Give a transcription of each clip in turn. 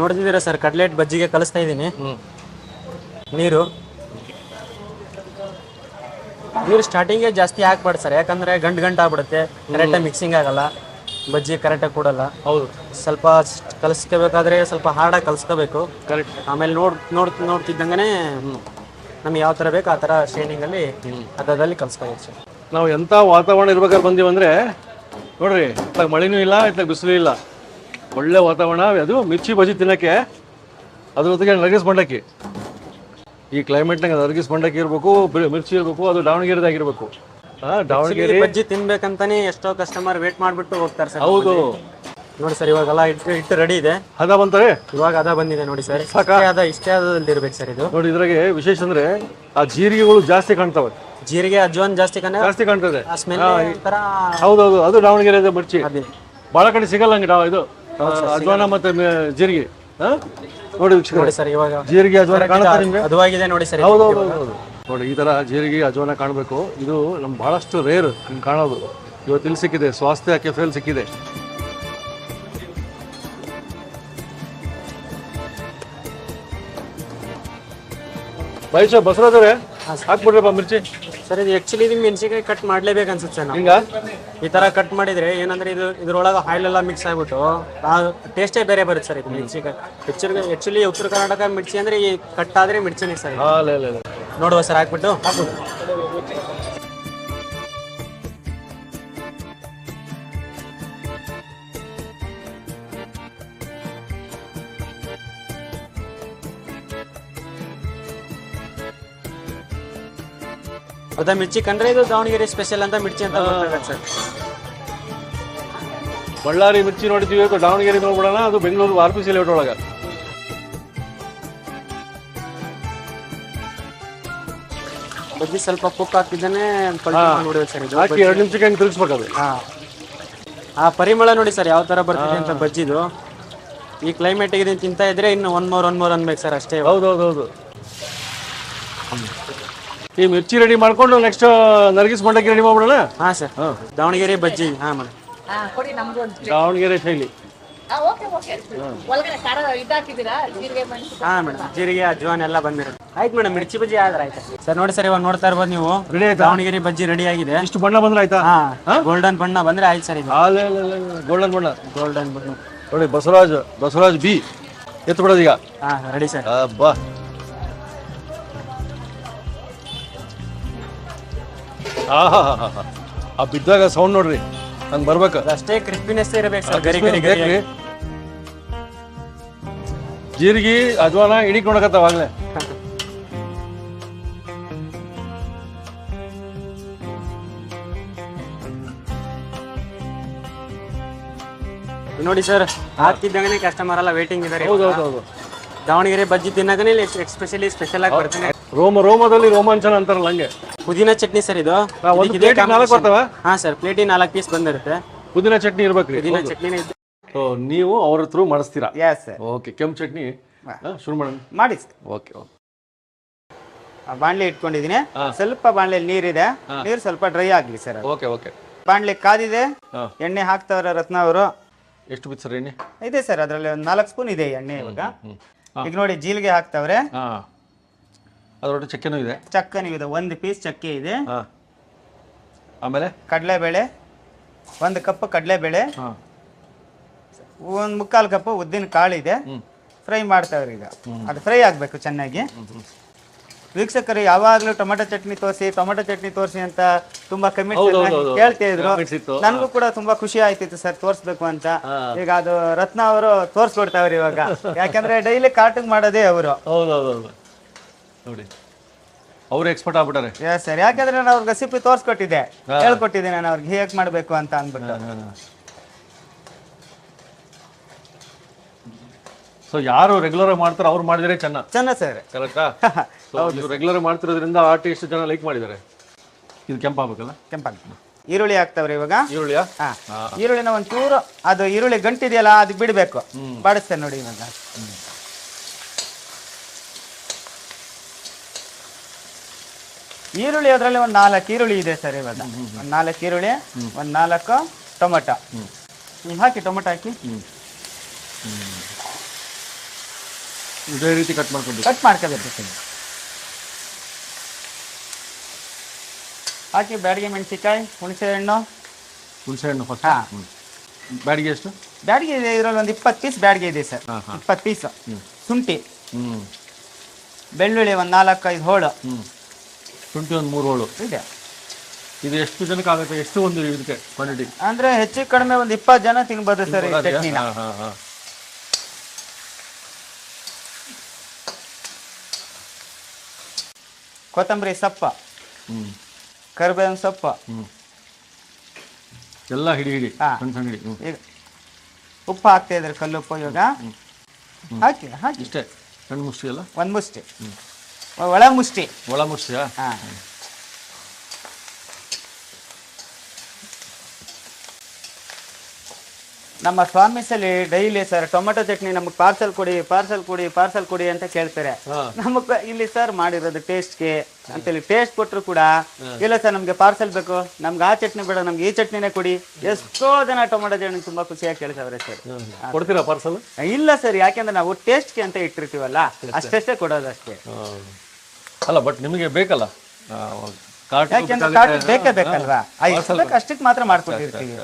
ನೋಡ್ತಿದ್ದೀರಾ sir cutlet ಬಜ್ಜಿಗೆ ಕಲಿಸ್ತಾ ಇದ್ದೀನಿ. ನೀರು. ನೀರು ಸ್ಟಾರ್ಟಿಂಗೇ ಜಾಸ್ತಿ ಹಾಕ್ಬಾರ್ದು ಸರ್ ಯಾಕಂದ್ರೆ ಗಂಟು ಗಂಟು ಆಗ್ಬಿಡುತ್ತೆ. ಕರೆಕ್ಟಾಗಿ ಮಿಕ್ಸಿಂಗ್ ಆಗಲ್ಲ ಬಜ್ಜಿ ಕರೆಕ್ಟಾಗಿ ಕೊಡಲ್ಲ. ಹೌದು. ಸ್ವಲ್ಪ ಕಲಿಸ್ಕೋಬೇಕಾದ್ರೆ ಸ್ವಲ್ಪ ಹಾರ್ಡಾಗಿ ಕಲಿಸ್ಕೋಬೇಕು. ಕರೆಕ್ಟ್ ಆಮೇಲೆ ನೋಡ್ ನೋಡ್ ನೋಡ್ತಿದ್ದಂಗೆ ನಮ್ಗೆ ಯಾವ ಥರ ಬೇಕು ಆ ಥರ ಶೇನಿಂಗಲ್ಲಿ ಅದರಲ್ಲಿ ಕಲಿಸ್ಕೋಬೇಕು ಸರ್. ನಾವು ಎಂಥ ವಾತಾವರಣ ಇರ್ಬೇಕಾದ್ರೆ ಬಂದೀವಂದ್ರೆ ನೋಡ್ರಿ ಇತ್ತಾಗ ಮಳೆನೂ ಇಲ್ಲ ಇತ್ತಾಗ ಬಿಸಿಲು ಇಲ್ಲ. ಒಳ್ಳೆ ವಾತಾವರಣ ಅದು ಮಿರ್ಚಿ ಬಜ್ಜಿ ತಿನ್ನಕ್ಕೆ. ಅದ್ರ ಜೊತೆಗೆ ನರ್ಗಿಸ್ ಮಂಡಕ್ಕಿ ಈ ಕ್ಲೈಮೇಟ್ನಾಗ ನರ್ಗಿಸ್ ಮಂಡಕ್ಕಿ ಇರಬೇಕು ಮಿರ್ಚಿ ಇರಬೇಕು ಅದು ದಾವಣಗೆರೆದಾಗಿರ್ಬೇಕು ಹಾಂ ದಾವಣಗೆರೆ ಬಜ್ಜಿ ತಿನ್ಬೇಕಂತಾನೆ ಎಷ್ಟೋ ಕಸ್ಟಮರ್ ವೇಟ್ ಮಾಡ್ಬಿಟ್ಟು ಹೋಗ್ತಾರೆ ಸರ್ ಹೌದು. ನೋಡಿ ಸರ್ ಇವಾಗೆಲ್ಲ ಇಟ್ಟು ಇಟ್ಟು ರೆಡಿ ಇದೆ. ಅದ ಬಂತಾರೆ? ಇವಾಗ ಅದ ಬಂದಿದೆ ನೋಡಿ ಸರ್. ಸಾಕಾದ ಅದ ಇಷ್ಟೇ ಆದಲ್ಲಿ ಇರ್ಬೇಕು ಸರ್ ಇದು. ನೋಡಿ ಇದ್ರಾಗೆ ವಿಶೇಷ ಅಂದ್ರೆ ಆ ಜೀರಿಗೆಗಳು ಜಾಸ್ತಿ ಕಾಣ್ತಾವೆ. ಜೀರಿಗೆ ಅಜ್ವಾನ್ ಜಾಸ್ತಿ ಕನ್ನ ಜಾಸ್ತಿ ಕಾಣ್ತದೆ. ಆ ಹೌದೌದು ಅದು ದಾವಣಗೆರೆ ಮಿರ್ಚಿ. ಬಾಳ ಭಾಳ ಕಡೆ ಸಿಗಲ್ಲ ಹಂಗೆ ಇದು. ಆ, ಅಜ್ವಾನ ಮತ್ತೆ ಜೀರಿಗೆ. ಹಾ? ನೋಡಿ ನೋಡಿ ಸರ್ ಇವಾಗ ಜೀರಿಗೆ ಅಜ್ವಾನ ಕಾಣುತ್ತಾ ನಿಮ್ಗೆ? ಅದುವಾಗಿದೆ ನೋಡಿ ಸರ್ ಹೌದು ನೋಡಿ ಈ ತರ ಜೀರಿಗೆ ಅಜ್ವಾನ ಕಾಣಬೇಕು. ಇದು ನಮ್ ಬಹಳಷ್ಟು ರೇರ್ ಕಾಣೋದು. ಇವತ್ತು ಇಲ್ಲಿ ಸಿಕ್ಕಿದೆ ಸ್ವಾಸ್ಥ್ಯ ಕೆಫೆಲ್ ಸಿಕ್ಕಿದೆ. ಬೈಸ ಬಸರಾದವ್ರೆ ಹಾಕ್ಬಿಡ್ರಪ್ಪ ಮಿರ್ಚಿ. ಸರ್ ಇದು ಆಕ್ಚುಲಿ ಇದು ಮೆಣಸಿನಕಾಯಿ ಕಟ್ ಮಾಡ್ಲೇಬೇಕು ಅನ್ಸುತ್ತೆ ಸರ್ ನಾವು. ಹಿಂಗ ಈ ತರ ಕಟ್ ಮಾಡಿದ್ರೆ ಏನಂದ್ರೆ ಇದು ಇದ್ರೊಳಗೆ ಆಯಿಲ್ ಎಲ್ಲ ಮಿಕ್ಸ್ ಆಗ್ಬಿಟ್ಟು ಟೇಸ್ಟೇ ಬೇರೆ ಬರುತ್ತೆ ಸರ್ ಇದು ಮೆಣಸಿನಕಾಯಿ. ಆಕ್ಚುಲಿ ಆಕ್ಚುಲಿ ಉತ್ತರ ಕರ್ನಾಟಕ ಮಿರ್ಚಿ ಅಂದ್ರೆ ಈ ಕಟ್ ಆದ್ರೆ ಮಿರ್ಚಿನೇ ಸರ್. ನೋಡುವ ಸರ್ ಹಾಕ್ಬಿಟ್ಟು. ಅದ ಮಿರ್ಚಿ ಕಂಡ್ರೆ ಇದು ದಾವಣಗೆರೆ ಸ್ಪೆಷಲ್ ಅಂತ ಮಿರ್ಚಿ ಅಂತ ಗೊತ್ತಾಗತ್ತೆ ಸರ್. ಬಳ್ಳಾರಿ ಮಿರ್ಚಿ ನೋಡಿದ್ವಿ ದಾವಣಗೆರೆ ನೋಡ್ಬಿಡೋಣ ಅದು Bengaluru R P C layout ಒಳಗೆ. ಬಜ್ಜಿ ಸ್ವಲ್ಪ ಕುಕ್ ಹಾಕಿದ್ದಾನೆ ನೋಡಿದೆ ಸರ್ ಇದು ಹಾಕಿ ಎರಡು ನಿಮಿಷಕ್ಕೆ ಹಂಗೆ ತಿರ್ಗಿಸ್ಬೇಕು ಅದು. ಹಾ. ಆ ಪರಿಮಳ ನೋಡಿ ಸರ್ ಯಾವ ಥರ ಬರ್ತಿದೆ ಅಂತ ಬಜ್ಜಿದು. ಈ ಕ್ಲೈಮೇಟ್ ಇದನ್ನು ತಿಂತ ಇದ್ರೆ ಇನ್ನು ಒನ್ ಮೋರ್ ಒನ್ ಮೋರ್ ಅನ್ಬೇಕು ಸರ್ ಅಷ್ಟೇ. ಹೌದು ಹೌದು ಹೌದು ಈ ಮಿರ್ಚಿ ರೆಡಿ ಮಾಡ್ಕೊಂಡು ನೆಕ್ಸ್ಟ್ ನರ್ಗಿಸ್ ಮಂಡಕ್ಕಿ ರೆಡಿ ಮಾಡ್ಬಿಡೋಣ? ಹಾ ಸರ್ ದಾವಣಗೆರೆ ಬಜ್ಜಿ. ಹಾ ಮೇಡಮ್. ಹಾ ಕೊಡಿ ನಮ್ದು ಒಂದು ದಾವಣಗೆರೆ ಶೈಲಿ. ಹಾ ಮೇಡಮ್. ಜೀರಿಗೆ ಅಜ್ವಾನ್ ಎಲ್ಲ ಬಂದಿರುತ್ತೆ. ಆಯ್ತು ಮೇಡಮ್. ಮಿರ್ಚಿ ಬಜ್ಜಿ ಆದ್ರೆ ಆಯ್ತು? ಸರ್ ನೋಡಿ ಸರ್ ಇವಾಗ ನೋಡ್ತಾ ಇರ್ಬೋದು ನೀವು. ರೆಡಿ ಆಯ್ತಾ? ದಾವಣಗೆರೆ ಬಜ್ಜಿ ರೆಡಿ ಆಗಿದೆ. ಇಷ್ಟು ಬಣ್ಣ ಬಂದ್ರೆ ಆಯ್ತಾ? ಹಾ. ಗೋಲ್ಡನ್ ಬಣ್ಣ ಬಂದ್ರೆ ಆಯ್ತು ಸರ್ ಇದು. ಗೋಲ್ಡನ್ ಬಣ್ಣ. ಗೋಲ್ಡನ್ ಬಣ್ಣ. ನೋಡಿ ಬಸವರಾಜ್ ಬಸವರಾಜ್ ಬಿ. ಎತ್ತು ಬಿಡೋದು ಈಗ. ಹಾ ರೆಡಿ ಸರ್ ಬಾ ಆಹಾ ಆ ಬಿದ್ದಾಗ ಸೌಂಡ್ ನೋಡ್ರಿ ಹಂಗ್ ಬರ್ಬೇಕು. ಅಷ್ಟೇ ಕ್ರಿಸ್ಪಿನೆಸ್ ಇರಬೇಕು ಸರ್ ಗರಿ ಗರಿ ಗರಿ ಜೀರಿಗೆ ಅಜ್ವಾನ ಹಿಡಿಕೊಂಡಕತ್ತಾವ ನೋಡಕತ್ತಾವಾಗ್ಲೇ ನೋಡಿ ಸರ್ ಹಾಕ್ತಿದ್ದಂಗೆ ಕಸ್ಟಮರ್ ಎಲ್ಲ ವೇಟಿಂಗ್ ಇದ್ದಾರೆ ಹೌದು ಹೌದು ಹೌದು ದಾವಣಗೆರೆ ಬಜ್ಜಿ ತಿನ್ನಕನೇ ಎಸ್ಪೆಷಲಿ ಸ್ಪೆಷಲ್ ಆಗಿ ಬರ್ತೀನಿ. ರೋಮ ರೋಮದಲ್ಲಿ ರೋಮಾಂಚನ ಅಂತಾರಲ್ಲ ಹಂಗೆ. ಪುದೀನ ಚಟ್ನಿ ಸರ್ ಇದು. ಹಾ, ಒಂದು ಇದಕ್ಕೆ ಇದೇ ಪ್ಲೇಟಿಗೆ ನಾಲ್ಕು combination. ಬರ್ತಾವ? ಹಾ ಸರ್ ಪ್ಲೇಟ್ ನಾಲ್ಕು ಪೀಸ್ ಬಂದಿರುತ್ತೆ. ಪುದೀನ ಚಟ್ನಿ ಇರ್ಬೇಕ್ರಿ. ಪುದೀನ ಚಟ್ನಿ ಇದೆ. ಸೊ ನೀವು ಅವ್ರ ಹತ್ರ ಮಾಡಿಸ್ತೀರಾ? ಎಸ್ ಸರ್ ಓಕೆ ಕೆಂಪು ಚಟ್ನಿ. ಶುರು ಮಾಡೋಣ. ಮಾಡಿ ಸರ್ ಓಕೆ ಓಕೆ ಆ ಬಾಣಲೆ ಇಟ್ಕೊಂಡಿದ್ದೀನಿ. ಸ್ವಲ್ಪ ಬಾಣಲೆಯಲ್ಲಿ ನೀರಿದೆ. ನೀರು ಸ್ವಲ್ಪ ಡ್ರೈ ಆಗ್ಲಿ ಸರ್ ಅದು. ಓಕೆ ಓಕೆ ಬಾಣಲೆ ಕಾದಿದೆ. ಹಾ. ಎಣ್ಣೆ ಹಾಕ್ತಾವ್ರೆ ರತ್ನ ಅವರು. ಎಷ್ಟು ಬಿತ್ತು ಸರ್ ಎಣ್ಣೆ? ಇದೆ ಸರ್ ಅದರಲ್ಲಿ ಒಂದು ನಾಲ್ಕು ಸ್ಪೂನ್ ಇದೆ ಎಣ್ಣೆ ಇವಾಗ. ಈಗ ನೋಡಿ ಜೀರಿಗೆ ಹಾಕ್ತಾವ್ರೆ. ಹಾಂ. ಅದರೊಟ್ಟಿಗೆ ಚಕ್ಕೆನೂ ಇದೆ. ಚಕ್ಕನೂ ಇದೆ. ಒಂದು ಪೀಸ್ ಚಕ್ಕೆ ಇದೆ. ಹಾಂ. ಆಮೇಲೆ? ಕಡಲೆಬೇಳೆ. ಒಂದು ಕಪ್ ಕಡಲೆಬೇಳೆ. ಹಾಂ. ಒಂದು ಮುಕ್ಕಾಲು ಕಪ್ ಉದ್ದಿನ ಕಾಳು ಇದೆ. ಫ್ರೈ ಮಾಡ್ತಾವ್ರಿ ಈಗ. ಅದು ಫ್ರೈ ಆಗಬೇಕು ಚೆನ್ನಾಗಿ. ವೀಕ್ಷಕರು ಯಾವಾಗಲೂ ಟೊಮೆಟೊ ಚಟ್ನಿ ತೋರಿಸಿ ಟೊಮೆಟೊ ಚಟ್ನಿ ತೋರಿಸಿ ಅಂತ ತುಂಬಾ ಕಮೆಂಟ್ ಹೇಳ್ತಾ ಇದ್ರು. ನನಗೂ ಕೂಡ ತುಂಬಾ ಖುಷಿ ಆಯ್ತಿತ್ತು ಸರ್ ತೋರಿಸ್ಬೇಕು ಅಂತ. ಈಗ ಅದು ರತ್ನ ಅವರು ತೋರಿಸ್ಕೊಡ್ತಾವ್ರಿ ಇವಾಗ. ಯಾಕಂದ್ರೆ ಡೈಲಿ ಕಾರ್ಟಿಂಗ್ ಮಾಡೋದೇ ಅವರು. ನೋಡಿ. ಅವ್ರು ಎಕ್ಸ್ಪರ್ಟ್ ಆಗ್ಬಿಟ್ಟಾರೆ. Yes sir. ಯಾಕಂದ್ರೆ ನಾನು ಅವ್ರಿಗೆ ರೆಸಿಪಿ ತೋರಿಸ್ಕೊಟ್ಟಿದ್ದೆ. ಹೇಳ್ಕೊಟ್ಟಿದ್ದೆ ನಾನು ಅವ್ರಿಗೆ ಹೇಗೆ ಮಾಡಬೇಕು ಅಂತ ಅಂದ್ಬಿಟ್ಟು. ಸೊ ಯಾರು ರೆಗ್ಯುಲರ್ ಆಗಿ ಮಾಡ್ತಾರೆ ಅವ್ರು ಮಾಡಿದರೆ ಚೆನ್ನ. ಚೆನ್ನ ಸರ್. ಕರೆಕ್ಟಾ ಹೌದು ರೆಗ್ಯುಲರ್ ಮಾಡ್ತಿರೋದ್ರಿಂದ ಆ ಟೇಸ್ಟ್ ಜನ ಲೈಕ್ ಮಾಡಿದ್ದಾರೆ. ಇದು ಕೆಂಪಾಗಬೇಕಲ್ಲ? ಕೆಂಪಾಗ್ತದೆ ಈರುಳ್ಳಿ ಹಾಕ್ತಾವ್ರಿ ಇವಾಗ? ಈರುಳ್ಳಿ ಹಾ. ಈರುಳ್ಳಿನ ಒಂಚೂರು ಅದು ಈರುಳ್ಳಿ ಗಂಟಿದೆಯಲ್ಲ ಅದು ಬಿಡಬೇಕು ಬಾಡಿಸ್ತೇನೆ ನೋಡಿ ಇವಾಗ. ಈರುಳ್ಳಿ ಅದರಲ್ಲಿ ಒಂದು ನಾಲ್ಕು ಈರುಳ್ಳಿ ಇದೆ ಸರ್ ಇವಾಗ. ಒಂದು ನಾಲ್ಕು ಈರುಳ್ಳಿ ಒಂದು ನಾಲ್ಕು ಟೊಮೆಟ. ನೀವು ಹಾಕಿ ಟೊಮೆಟೊ ಹಾಕಿ. ಇದೇ ರೀತಿ ಕಟ್ ಮಾಡ್ಕೊಂಡು ಕಟ್ ಮಾಡ್ಕೋಬೇಕು ಸರ್. ಹಾಕಿ ಬ್ಯಾಡಿಗೆ ಮೆಣಸಿಕಾಯಿ ಹುಣಸೆ ಹಣ್ಣು ಹುಣಸೆ ಹಣ್ಣು ಫಸ್ಟ್ ಹಾ. ಬ್ಯಾಡಿಗೆ ಎಷ್ಟು? ಬ್ಯಾಡಿಗೆ ಇದೆ ಇದರಲ್ಲಿ ಒಂದು ಇಪ್ಪತ್ತು ಪೀಸ್ ಬ್ಯಾಡಿಗೆ ಇದೆ ಸರ್. ಇಪ್ಪತ್ತು ಪೀಸ್ ಶುಂಠಿ. ಹ್ಞೂ ಬೆಳ್ಳುಳ್ಳಿ ಒಂದು ನಾಲ್ಕೈದು ಹೋಳು. ಹ್ಞೂ ಶುಂಠಿ ಒಂದು ಮೂರು ಹೋಳು ಇದೆ. ಇದು ಎಷ್ಟು ಜನಕ್ಕೆ ಆಗುತ್ತೆ? ಎಷ್ಟು ಒಂದು ಇದಕ್ಕೆ ಕ್ವಾಂಟಿಟಿ ಅಂದ್ರೆ ಹೆಚ್ಚು ಕಡಿಮೆ ಒಂದು ಇಪ್ಪತ್ತು ಜನ ತಿನ್ಬೋದು ಸರ್ ಈ ಚಟ್ನಿನ. ಹಾಂ ಹಾಂ ಹಾಂ. ಕೊತ್ತಂಬರಿ ಸೊಪ್ಪ. ಹ್ಞೂ ಕರಿಬೇವಿನ ಸೊಪ್ಪು. ಹ್ಞೂ ಎಲ್ಲ ಹಿಡಿ ಹಿಡಿ. ಹಾ. ಸಣ್ಣ ಸಣ್ಣ ಹಿಡಿ. ಹ್ಞೂ ಈಗ ಉಪ್ಪು ಹಾಕ್ತಾ ಇದ್ರೆ ಕಲ್ಲುಪ್ಪು ಇವಾಗ. ಹಾಕಿ ಹಾಕಿ. ಇಷ್ಟೇ. ಸಣ್ಣ ಮುಷ್ಟಿ ಅಲ್ಲ? ಒಂದು ಮುಷ್ಟಿ. ಒಳ ಮುಷ್ಟಿ ಒಳ ಮುಷ್ಟಿ ಹಾ. ನಮ್ಮ ಸ್ವಾಮೀಸಲ್ಲಿ ಡೈಲಿ ಸರ್ ಟೊಮೆಟೊ ಚಟ್ನಿ ನಮಗೆ ಪಾರ್ಸಲ್ ಕೊಡಿ ಪಾರ್ಸಲ್ ಕೊಡಿ ಪಾರ್ಸಲ್ ಕೊಡಿ ಅಂತ ಕೇಳ್ತಾರೆ. ನಮಗ್ ಇಲ್ಲಿ ಸರ್ ಮಾಡಿರೋದು ಟೇಸ್ಟ್ಗೆ ಅಂತೇಳಿ ಟೇಸ್ಟ್ ಕೊಟ್ಟರು ಕೂಡ ಇಲ್ಲ ಸರ್ ನಮಗೆ ಪಾರ್ಸಲ್ ಬೇಕು. ನಮ್ಗೆ ಆ ಚಟ್ನಿ ಬೇಡ ನಮ್ಗೆ ಈ ಚಟ್ನಿನೇ ಕೊಡಿ. ಎಷ್ಟೋ ಜನ ಟೊಮೆಟೊ ಚಟ್ನಿ ತುಂಬಾ ಖುಷಿಯಾಗಿ ಕೇಳ್ತಾವ್ರೆ ಸರ್. ಕೊಡ್ತೀರಾ ಪಾರ್ಸಲ್? ಇಲ್ಲ ಸರ್ ಯಾಕೆಂದ್ರೆ ನಾವು ಟೇಸ್ಟ್ಗೆ ಅಂತ ಇಟ್ಟಿರ್ತೀವಲ್ಲ ಅಷ್ಟಷ್ಟೇ ಕೊಡೋದಷ್ಟೇ. ಅಲ್ಲ ಬಟ್ ನಿಮಗೆ ಬೇಕಲ್ಲ? ಯಾಕೆಂದ್ರೆ ಕಾರ್ಟ್ ಬೇಕೇ ಬೇಕಲ್ವಾ? ಆ ಎಷ್ಟು ಬೇಕು ಅಷ್ಟಕ್ಕೆ ಮಾತ್ರ ಮಾಡ್ಕೊಟ್ಟಿರ್ತೀವಿ.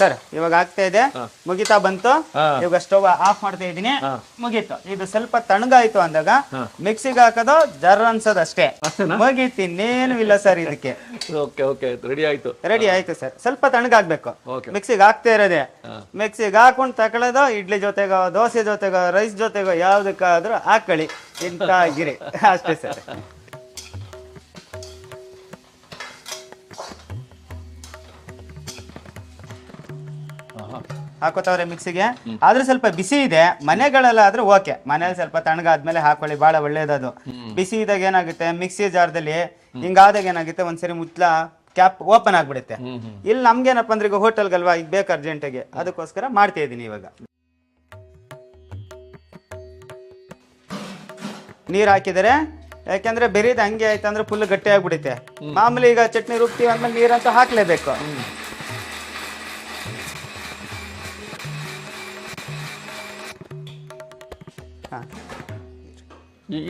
ಸರ್ ಇವಾಗ ಆಗ್ತಾ ಇದೆ. ಮುಗಿತಾ ಬಂತು. ಇವಾಗ ಸ್ಟವ್ ಆಫ್ ಮಾಡ್ತಾ ಇದೀನಿ ಮುಗೀತು. ಇದು ಸ್ವಲ್ಪ ತಣ್ಣಗಾಯ್ತು ಅಂದಾಗ ಮಿಕ್ಸಿಗೆ ಹಾಕೋದು ಜರ್ ಅನ್ಸೋದು ಅಷ್ಟೇ? ಮುಗೀತು ಇನ್ನೇನು ಇಲ್ಲ ಸರ್ ಇದಕ್ಕೆ. ಓಕೆ ಓಕೆ ರೆಡಿ ಆಯ್ತು. ರೆಡಿ ಆಯ್ತು ಸರ್. ಸ್ವಲ್ಪ ತಣ್ಣಗಾಗ್ಬೇಕು. ಮಿಕ್ಸಿಗೆ ಹಾಕ್ತಾ ಇರೋದೆ. ಮಿಕ್ಸಿಗೆ ಹಾಕೊಂಡು ತಕೊಳ್ಳೋದು ಇಡ್ಲಿ ಜೊತೆಗೋ ದೋಸೆ ಜೊತೆಗೋ ರೈಸ್ ಜೊತೆಗೋ ಯಾವ್ದಕ್ಕಾದ್ರೂ ಹಾಕೊಳ್ಳಿ. ಇಂತ ಗಿರಿ ಅಷ್ಟೇ ಸರ್. ಹಾಕೋತಾವ್ರೆ ಮಿಕ್ಸಿಗೆ. ಆದ್ರೆ ಸ್ವಲ್ಪ ಬಿಸಿ ಇದೆ. ಮನೆಗಳೆಲ್ಲ ಆದ್ರೆ ಓಕೆ. ಮನೇಲಿ ಸ್ವಲ್ಪ ತಣ್ಣಗಾದ್ಮೇಲೆ ಹಾಕೊಳ್ಳಿ. ಬಹಳ ಒಳ್ಳೇದದು. ಬಿಸಿ ಇದಾಗ ಏನಾಗುತ್ತೆ? ಮಿಕ್ಸಿ ಜಾರದಲ್ಲಿ ಹಿಂಗಾದಾಗ ಏನಾಗುತ್ತೆ? ಒಂದ್ಸರಿ ಮುತ್ಲ ಕ್ಯಾಪ್ ಓಪನ್ ಆಗ್ಬಿಡುತ್ತೆ. ಇಲ್ಲಿ ನಮ್ಗೇನಪ್ಪ ಅಂದ್ರೆ ಈಗ ಹೋಟೆಲ್ಗಲ್ವಾ ಈಗ ಬೇಕು ಅರ್ಜೆಂಟಿಗೆ ಅದಕ್ಕೋಸ್ಕರ ಮಾಡ್ತಾ ಇದ್ದೀನಿ ಇವಾಗ. ನೀರ್ ಹಾಕಿದರೆ ಯಾಕೆಂದ್ರೆ ಬೆರೀದು ಹಂಗೆ ಆಯ್ತು ಅಂದ್ರೆ ಫುಲ್ ಗಟ್ಟಿ ಆಗ್ಬಿಡುತ್ತೆ ಮಾಮೂಲಿ ಈಗ ಚಟ್ನಿ ರುಬ್ತೀವಿ ಅಂದ್ಮೇಲೆ ನೀರಂತ ಹಾಕ್ಲೇಬೇಕು. ಹಾ.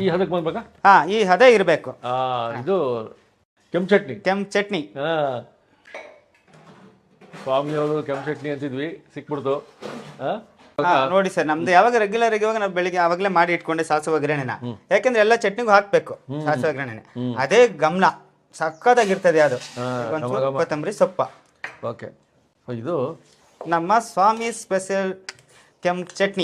ಈ ಹದಕ್ಕೆ ಬಂದ್ಬೇಕಾ? ಹಾ ಈ ಹದ ಇರಬೇಕು. ಇದು ಕೆಂಪು ಚಟ್ನಿ. ಕೆಂಪು ಚಟ್ನಿ. ಹಾ. ಸ್ವಾಮಿಯವರು ಕೆಂಪು ಚಟ್ನಿ ಅಂತಿದ್ವಿ ಸಿಕ್ಬಿಡ್ತು. ಹಾ? ಹಾ, ನೋಡಿ ಸರ್ ನಮ್ದು ಯಾವಾಗ ರೆಗ್ಯುಲರ್ ಇವಾಗ ನಾವು ಬೆಳಿಗ್ಗೆ ಅವಾಗಲೇ ಮಾಡಿ ಇಟ್ಕೊಂಡೆ ಸಾಸುವ ಒಗ್ಗರಣೆನ. ಯಾಕಂದ್ರೆ ಎಲ್ಲ ಚಟ್ನಿಗೂ ಹಾಕ್ಬೇಕು ಸಾಸುವ ಒಗ್ಗರಣೆನೆ. ಅದೇ ಗಮನ ಸಕ್ಕದಾಗಿರ್ತದೆ ಅದು. ಒಂದ್ ಸ್ವಲ್ಪ ಕೊತ್ತಂಬರಿ ಸೊಪ್ಪ. ಓಕೆ. ಇದು ನಮ್ಮ ಸ್ವಾಮಿ ಸ್ಪೆಷಲ್ ಕೆಂಪ್ ಚಟ್ನಿ.